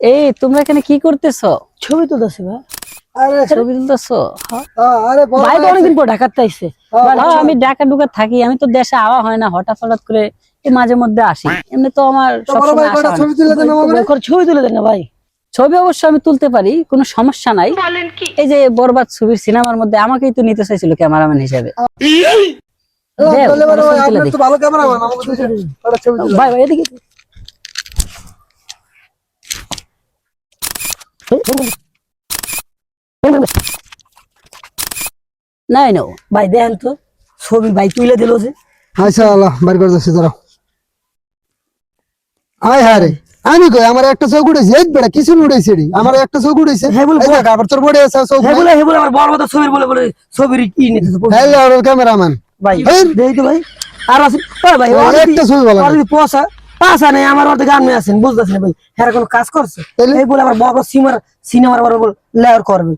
এই তোমরা এখানে কি করতেছো? ছবি তুলতেছি ভাই। ছবি তুলতেছো? হ্যাঁ, আরে বড় ভাই তো ভাই অনেকদিন পর ঢাকাতে আইছে। হ্যাঁ, আমি ঢাকা ঢুকা থাকি আমি তো দেশে আওয়া হয় না হঠাৎ হঠাৎ করে মাঝে মধ্যে আসি। এমনি তো আমার হয়। ছবি তুলে দেন ভাই, ছবি না ভাই। ছবি অবশ্য আমি তুলতে পারি কোনো সমস্যা নাই। এই যে বরবাদ ছবির সিনেমার মধ্যে আমাকেই তো নিতে চাইছিল ক্যামেরাম্যান হিসেবে। ভাই ছবি তুলে আপনার দিই। তো ভালো ক্যামেরাম্যান আমাকে তো কটা ছবি তুলে ভাই ভাই এদিকে নাই নো ভাই দেখেন তো। ছবি ভাই তুলে দিল যে। আচ্ছা আল্লাহ বার করে যাচ্ছি দাঁড়াও। আয় হ্যাঁ রে। আমি কই আমার একটা চোখ উঠেছে? এই বেড়া কিছু উঠেছে রে? আমার একটা চোখ উঠেছে? হ্যাঁ বল, এই দেখ, আবার তোর বড়ে আছে চোখ হ্যাঁ বলে হ্যাঁ বলে আমার বড় কথা ছবির বলে বলে ছবির কি নিতে ক্যামেরাম্যান ভাই। তো ভাই। আর আছে ভাই একটা ছবি যদি পয়সা পাশা নেই আমার অর্ধেক গান আছেন বুঝতেছে ভাই হ্যাঁ কোনো কাজ করছে? এই বলে আমার বড় সিমার সিনেমার বড় লেয়ার করবে